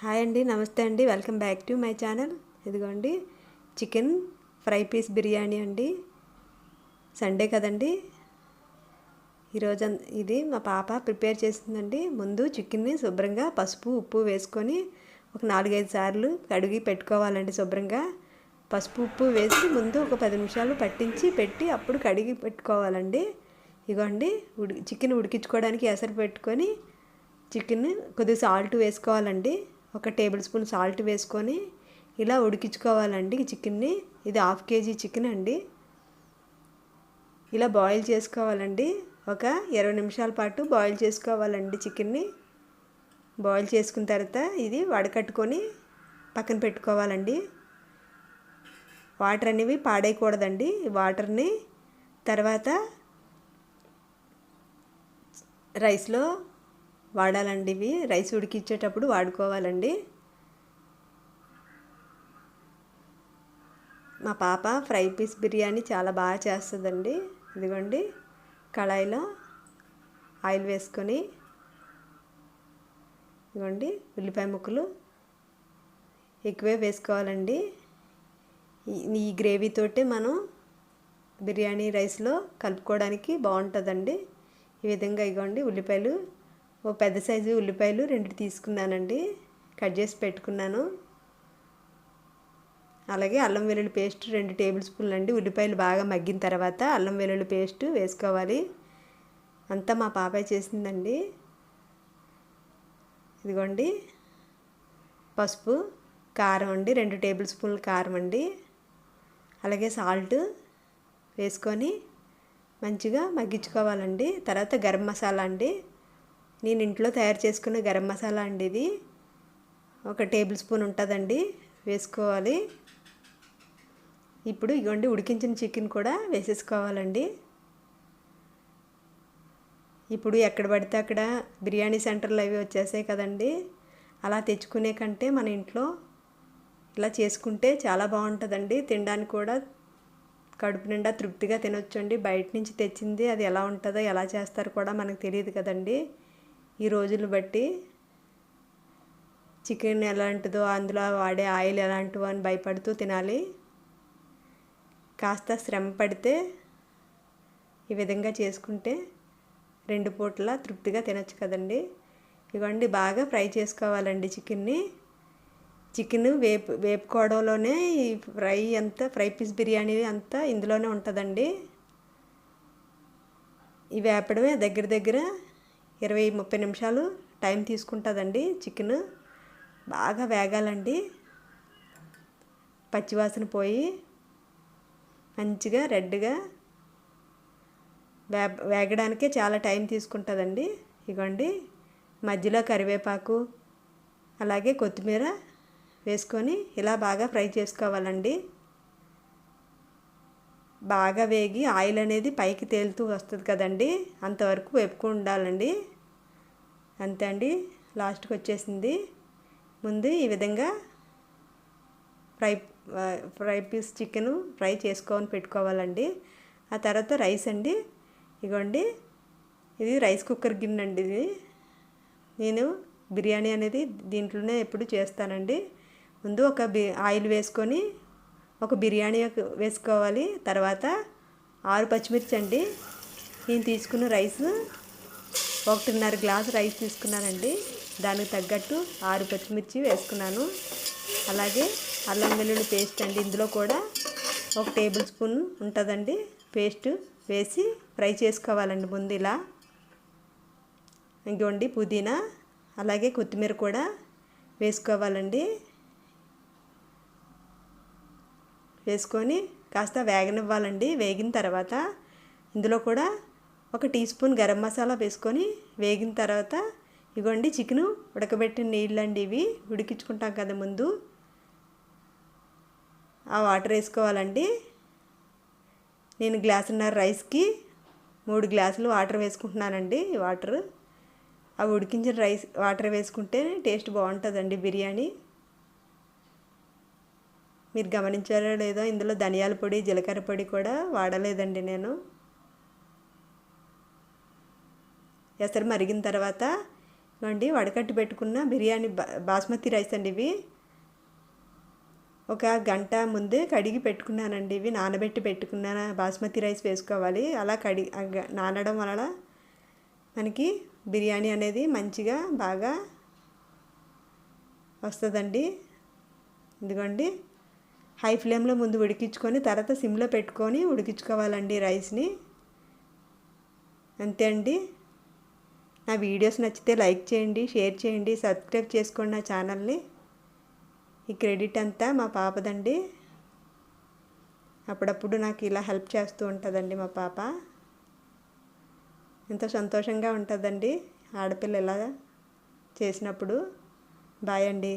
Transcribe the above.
Hi అండి నమస్తే అండి. Welcome back to my channel ఇదిగోండి చికెన్ ఫ్రై పీస్ బిర్యానీ అండి. సండే కదండి. ఈరోజు ఇది మా పాప ప్రిపేర్ చేసిందండి. ముందు చికెన్ని శుభ్రంగా పసుపు ఉప్పు వేసుకొని ఒక నాలుగైదు సార్లు కడిగి పెట్టుకోవాలండి శుభ్రంగా. పసుపు ఉప్పు వేసి ముందు ఒక పది నిమిషాలు పట్టించి పెట్టి అప్పుడు కడిగి పెట్టుకోవాలండి. ఇగోండి ఉడి చికెన్ ఉడికించుకోవడానికి ఎసరు పెట్టుకొని చికెన్ కొద్దిగా సాల్ట్ వేసుకోవాలండి. ఒక టేబుల్ స్పూన్ సాల్ట్ వేసుకొని ఇలా ఉడికించుకోవాలండి చికెన్ని. ఇది హాఫ్ కేజీ చికెన్ అండి. ఇలా బాయిల్ చేసుకోవాలండి. ఒక ఇరవై నిమిషాల పాటు బాయిల్ చేసుకోవాలండి చికెన్ని. బాయిల్ చేసుకున్న తర్వాత ఇది వడకట్టుకొని పక్కన పెట్టుకోవాలండి. వాటర్ అనేవి పాడేయకూడదండి వాటర్ని తర్వాత రైస్లో వాడాలండి ఇవి రైస్ ఉడికించేటప్పుడు వాడుకోవాలండి. మా పాప ఫ్రై పీస్ బిర్యానీ చాలా బాగా చేస్తుందండి. ఇదిగోండి కళాయిలో ఆయిల్ వేసుకొని ఇదిగోండి ఉల్లిపాయ ముక్కలు ఎక్కువే వేసుకోవాలండి. ఈ- ఈ గ్రేవీతోటే మనం బిర్యానీ రైస్లో కలుపుకోవడానికి బాగుంటుందండి. ఈ విధంగా ఇగోండి ఉల్లిపాయలు ఓ పెద్ద సైజు ఉల్లిపాయలు రెండు తీసుకున్నానండి. కట్ చేసి పెట్టుకున్నాను. అలాగే అల్లం వెల్లుల్లి పేస్ట్ రెండు టేబుల్ స్పూన్లు అండి. ఉల్లిపాయలు బాగా మగ్గిన తర్వాత అల్లం వెల్లుల్లి పేస్ట్ వేసుకోవాలి. అంతా మా పాపాయ్ చేసిందండి. ఇదిగోండి. పసుపు కారం అండి. రెండు టేబుల్ స్పూన్లు కారం అండి. అలాగే సాల్ట్ వేసుకొని మంచిగా మగ్గించుకోవాలండి. తర్వాత గరం మసాలా అండి. నేను ఇంట్లో తయారు చేసుకున్న గరం మసాలా అండి ఇది. ఒక టేబుల్ స్పూన్ ఉంటుందండి వేసుకోవాలి. ఇప్పుడు ఇగోండి ఉడికించిన చికెన్ కూడా వేసేసుకోవాలండి. ఇప్పుడు ఎక్కడ పడితే అక్కడ బిర్యానీ సెంటర్లు అవి వచ్చేసాయి కదండి. అలా తెచ్చుకునే కంటే మన ఇంట్లో ఇలా చేసుకుంటే చాలా బాగుంటుందండి. తినడానికి కూడా కడుపు నిండా తృప్తిగా తినొచ్చండి. బయట నుంచి తెచ్చింది అది ఎలా ఉంటుందో ఎలా చేస్తారో కూడా మనకు తెలియదు కదండి. ఈ రోజులు బట్టి చికెన్ ఎలాంటిదో అందులో వాడే ఆయిల్ ఎలాంటివో అని భయపడుతూ తినాలి. కాస్త శ్రమ పడితే ఈ విధంగా చేసుకుంటే రెండు పూటలా తృప్తిగా తినొచ్చు కదండి. ఇవ్వండి బాగా ఫ్రై చేసుకోవాలండి చికెన్ని. చికెన్ వేపు వేపుకోవడంలోనే ఈ ఫ్రై అంతా ఫ్రై పీస్ బిర్యానీ అంతా ఇందులోనే ఉంటుందండి. ఈ వేపడమే దగ్గర దగ్గర ఇరవై ముప్పై నిమిషాలు టైం తీసుకుంటుందండి చికెన్. బాగా వేగాలండి. పచ్చివాసన పోయి మంచిగా రెడ్గా వే వేగడానికే చాలా టైం తీసుకుంటుందండి. ఇగోండి మధ్యలో కరివేపాకు అలాగే కొత్తిమీర వేసుకొని ఇలా బాగా ఫ్రై చేసుకోవాలండి. బాగా వేగి ఆయిల్ అనేది పైకి తేలుతూ వస్తుంది కదండి. అంతవరకు వెప్పుకు ఉండాలండి. అంతే అండి. లాస్ట్కి వచ్చేసింది. ముందు ఈ విధంగా fry fry piece chicken fry చేసుకొని పెట్టుకోవాలండి. ఆ తర్వాత రైస్ అండి. ఇగోండి. ఇది రైస్ కుక్కర్ గిన్నె అండి ఇది. నేను బిర్యానీ అనేది దీంట్లోనే ఎప్పుడు చేస్తానండి. ముందు ఒక బి ఆయిల్ వేసుకొని ఒక బిర్యానీ వేసుకోవాలి. తర్వాత ఆరు పచ్చిమిర్చి అండి. నేను తీసుకున్న రైస్ ఒకటిన్నర గ్లాస్ రైస్ తీసుకున్నానండి. దానికి తగ్గట్టు ఆరు పచ్చిమిర్చి వేసుకున్నాను. అలాగే అల్లం వెల్లుల్లి పేస్ట్ అండి. ఇందులో కూడా ఒక టేబుల్ స్పూన్ ఉంటుందండి. పేస్ట్ వేసి ఫ్రై చేసుకోవాలండి ముందు ఇలా. ఇంకోండి పుదీనా. అలాగే కొత్తిమీర కూడా వేసుకోవాలండి. వేసుకొని కాస్త వేగనివ్వాలండి. వేగిన తర్వాత ఇందులో కూడా ఒక టీ స్పూన్ గరం మసాలా వేసుకొని వేగిన తర్వాత ఇగోండి చికెను ఉడకబెట్టిన నీళ్ళండి ఇవి. ఉడికించుకుంటాం కదా ముందు. ఆ వాటర్ వేసుకోవాలండి. నేను గ్లాసున్నర రైస్కి మూడు గ్లాసులు వాటర్ వేసుకుంటున్నానండి వాటర్. అవి ఉడికించిన రైస్ వాటర్ వేసుకుంటే టేస్ట్ బాగుంటుందండి బిర్యానీ. మీరు గమనించారో లేదో? ఇందులో ధనియాల పొడి జీలకర్ర పొడి కూడా వాడలేదండి నేను. ఎసరు మరిగిన తర్వాత ఇవ్వండి వడకట్టి పెట్టుకున్న బిర్యానీ బాస్మతి రైస్ అండి ఇవి. ఒక గంట ముందే కడిగి పెట్టుకున్నానండి ఇవి. నానబెట్టి పెట్టుకున్న బాస్మతి రైస్ వేసుకోవాలి. అలా కడి నానడం వలన మనకి బిర్యానీ అనేది మంచిగా బాగా వస్తుందండి. ఇదిగోండి హై ఫ్లేమ్లో ముందు ఉడికించుకొని తర్వాత సిమ్లో పెట్టుకొని ఉడికించుకోవాలండి రైస్ని. అంతే అండి. నా వీడియోస్ నచ్చితే లైక్ చేయండి షేర్ చేయండి సబ్స్క్రైబ్ చేసుకోండి నా ఛానల్ని. ఈ క్రెడిట్ అంతా మా పాపదండి. అప్పుడప్పుడు నాకు ఇలా హెల్ప్ చేస్తూ ఉంటుందండి మా పాప. ఎంతో సంతోషంగా ఉంటుందండి ఆడపిల్ల ఇలా చేసినప్పుడు. బాయ్ అండి.